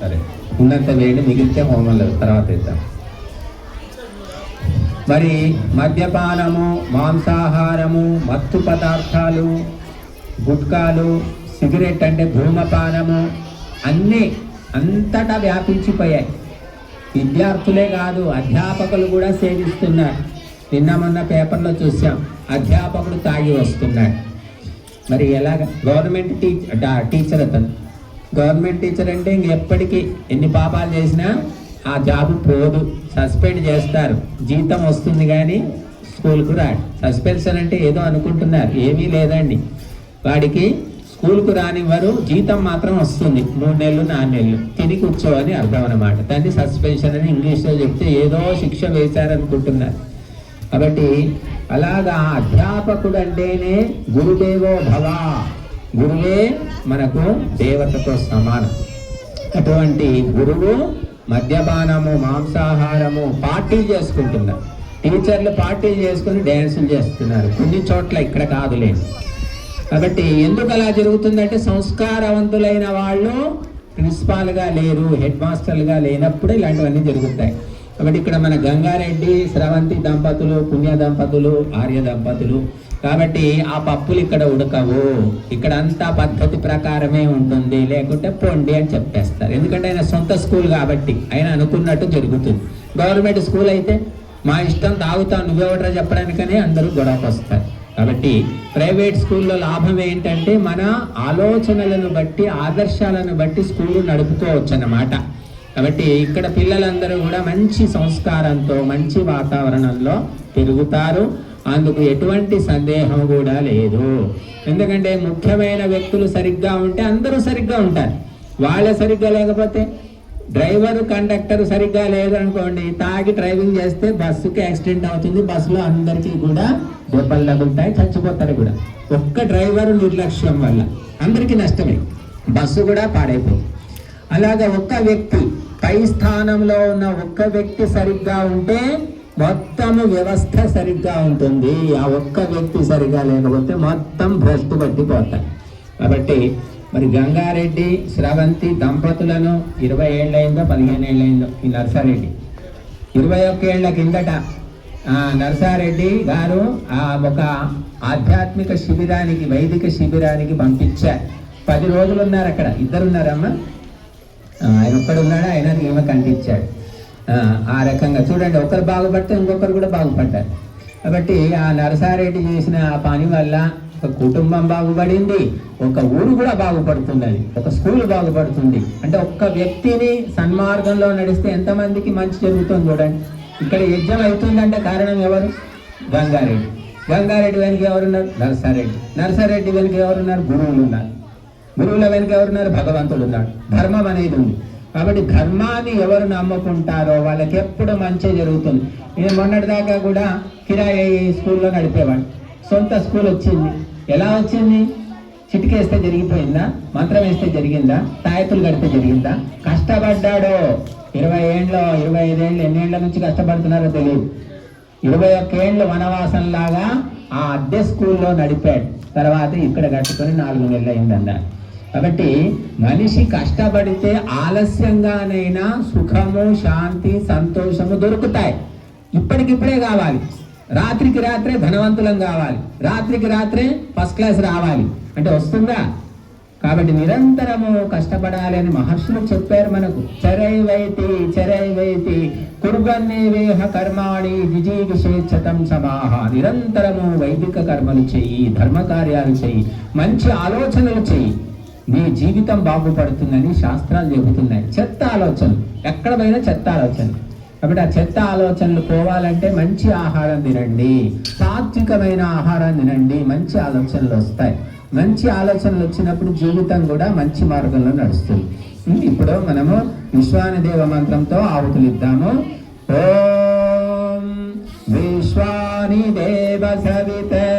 సరే. ఉన్నంత వేడి మిగిలితే హోమంలో తర్వాత ఇద్దాం. మరి మద్యపానము మాంసాహారము మత్తు పదార్థాలు గుట్కాలు సిగరెట్ అంటే ధూమపానము అన్నీ అంతటా వ్యాపించిపోయాయి. విద్యార్థులే కాదు అధ్యాపకులు కూడా సేవిస్తున్నారు. నిన్న మొన్న పేపర్లో చూసాం అధ్యాపకుడు తాగి వస్తున్నాడు. మరి ఎలాగ? గవర్నమెంట్ టీచ్ టీచర్ అతను. గవర్నమెంట్ టీచర్ అంటే ఇంక ఎప్పటికీ ఎన్ని పాపాలు చేసినా ఆ జాబ్ పోదు. సస్పెండ్ చేస్తారు. జీతం వస్తుంది కానీ స్కూల్కు రాడు. సస్పెన్షన్ అంటే ఏదో అనుకుంటున్నారు. ఏమీ లేదండి. వాడికి స్కూల్కు రానివ్వరు. జీతం మాత్రం వస్తుంది. మూడు నెలలు నాలుగు నెలలు. తిని కూర్చోవని అర్థం అనమాట దాన్ని సస్పెన్షన్ అని ఇంగ్లీష్లో చెప్తే ఏదో శిక్ష వేశారనుకుంటున్నారు. కాబట్టి అలాగా అధ్యాపకుడు అంటేనే గురుదేవో భవ. గురువే మనకు దేవతతో సమానం. అటువంటి గురువు మద్యపానము మాంసాహారము పార్టీలు చేసుకుంటున్నారు. టీచర్లు పార్టీలు చేసుకుని డ్యాన్సులు చేస్తున్నారు. కొన్ని చోట్ల ఇక్కడ కాదులేదు కాబట్టి ఎందుకు అలా జరుగుతుందంటే సంస్కారవంతులైన వాళ్ళు ప్రిన్సిపాల్గా లేరు హెడ్ మాస్టర్లుగా లేనప్పుడు ఇలాంటివన్నీ జరుగుతాయి. కాబట్టి ఇక్కడ మన గంగారెడ్డి స్రవంతి దంపతులు పుణ్య దంపతులు ఆర్య దంపతులు. కాబట్టి ఆ పప్పులు ఇక్కడ ఉడకవు. ఇక్కడ అంతా పద్ధతి ప్రకారమే ఉంటుంది. లేకుంటే పొండి అని చెప్పేస్తారు. ఎందుకంటే ఆయన సొంత స్కూల్ కాబట్టి ఆయన అనుకున్నట్టు జరుగుతుంది. గవర్నమెంట్ స్కూల్ అయితే మా ఇష్టం తాగుతాం నువ్వెవడరా చెప్పడానికనే అందరూ గొడవకు వస్తారు కాబట్టి ప్రైవేట్ స్కూల్లో లాభం ఏంటంటే మన ఆలోచనలను బట్టి ఆదర్శాలను బట్టి స్కూల్ నడుపుకోవచ్చు అన్నమాట కాబట్టి ఇక్కడ పిల్లలందరూ కూడా మంచి సంస్కారంతో మంచి వాతావరణంలో పెరుగుతారు. అందుకు ఎటువంటి సందేహం కూడా లేదు. ఎందుకంటే ముఖ్యమైన వ్యక్తులు సరిగ్గా ఉంటే అందరూ సరిగ్గా ఉంటారు. వాళ్ళే సరిగ్గా లేకపోతే డ్రైవర్ కండక్టర్ సరిగ్గా లేదు అనుకోండి తాగి డ్రైవింగ్ చేస్తే బస్సుకి యాక్సిడెంట్ అవుతుంది. బస్సులో అందరికీ కూడా దెబ్బలు తగులుతాయి చచ్చిపోతారు కూడా. ఒక్క డ్రైవర్ నిర్లక్ష్యం వల్ల అందరికీ నష్టమే. బస్సు కూడా పాడైపోతుంది. అలాగా ఒక్క వ్యక్తి పై స్థానంలో ఉన్న ఒక్క వ్యక్తి సరిగ్గా ఉంటే మొత్తము వ్యవస్థ సరిగ్గా ఉంటుంది. ఆ ఒక్క వ్యక్తి సరిగ్గా లేకపోతే మొత్తం భ్రష్టు పట్టిపోతాయి. కాబట్టి మరి గంగారెడ్డి స్రవంతి దంపతులను ఇరవై ఏళ్ళైందో పదిహేను ఏళ్ళైందో ఈ నర్సారెడ్డి. ఇరవై ఒక్క ఏళ్ళ కిందట నర్సారెడ్డి గారు ఆ ఒక ఆధ్యాత్మిక శిబిరానికి వైదిక శిబిరానికి పంపించారు. పది రోజులు ఉన్నారు అక్కడ. ఇద్దరున్నారమ్మ? ఆయన ఒక్కడు ఉన్నాడు ఆయన ఈమె కంటించాడు ఆ, ఆ రకంగా. చూడండి ఒకరు బాగుపడితే ఇంకొకరు కూడా బాగుపడ్డారు. కాబట్టి ఆ నరసారెడ్డి చేసిన ఆ పని వల్ల ఒక కుటుంబం బాగుపడింది ఒక ఊరు కూడా బాగుపడుతున్నది ఒక స్కూల్ బాగుపడుతుంది. అంటే ఒక్క వ్యక్తిని సన్మార్గంలో నడిస్తే ఎంతమందికి మంచి జరుగుతుంది చూడండి. ఇక్కడ యజ్ఞం అవుతుందంటే కారణం ఎవరు? గంగారెడ్డి. గంగారెడ్డి వెనుక ఎవరున్నారు? నరసారెడ్డి. నరసారెడ్డి వెనుక ఎవరున్నారు? గురువులు ఉన్నారు. గురువుల వెనుక ఎవరున్నారు? భగవంతుడు ఉన్నాడు ధర్మం అనేది ఉంది. కాబట్టి ధర్మాన్ని ఎవరు నమ్ముకుంటారో వాళ్ళకి ఎప్పుడు మంచి జరుగుతుంది. నేను మొన్నటి దాకా కూడా కిరాయి స్కూల్లో నడిపేవాడు సొంత స్కూల్ వచ్చింది. ఎలా వచ్చింది? చిటికేస్తే జరిగిపోయిందా? మంత్రం వేస్తే జరిగిందా? తాయతులు కడితే జరిగిందా? కష్టపడ్డాడో. ఇరవై ఏండ్లో ఇరవై ఐదేళ్ళు ఎన్నేళ్ళ నుంచి కష్టపడుతున్నారో తెలియదు. ఇరవై ఒక్క వనవాసంలాగా వనవాసం లాగా ఆ అద్దె స్కూల్లో నడిపాడు. తర్వాత ఇక్కడ కట్టుకొని నాలుగు నెలలు అయిందన్నారు. కాబట్టి మనిషి కష్టపడితే ఆలస్యంగానైనా సుఖము శాంతి సంతోషము దొరుకుతాయి. ఇప్పటికిప్పుడే కావాలి. రాత్రికి రాత్రే ధనవంతులం కావాలి. రాత్రికి రాత్రే ఫస్ట్ క్లాస్ రావాలి. అంటే వస్తుందా? కాబట్టి నిరంతరము కష్టపడాలి అని మహర్షులు చెప్పారు మనకు. చరైవైతి చరైవైతి కుర్వన్నేవేహ కర్మాణి జిజీవిషేచ్చతం సమాహ. నిరంతరము వైదిక కర్మలు చెయ్యి ధర్మ కార్యాలు చెయ్యి మంచి ఆలోచనలు చెయ్యి నీ జీవితం బాగుపడుతుందని శాస్త్రాలు చెబుతున్నాయి. చెత్త ఆలోచనలు. ఎక్కడ పోయినా చెత్త ఆలోచనలు. కాబట్టి ఆ చెత్త ఆలోచనలు పోవాలంటే మంచి ఆహారం తినండి. సాత్వికమైన ఆహారం తినండి. మంచి ఆలోచనలు వస్తాయి. మంచి ఆలోచనలు వచ్చినప్పుడు జీవితం కూడా మంచి మార్గంలో నడుస్తుంది. ఇప్పుడు మనము విశ్వాని దేవ మంత్రంతో ఆవుతులు ఇద్దాము ఓం విశ్వాని దేవ సవితే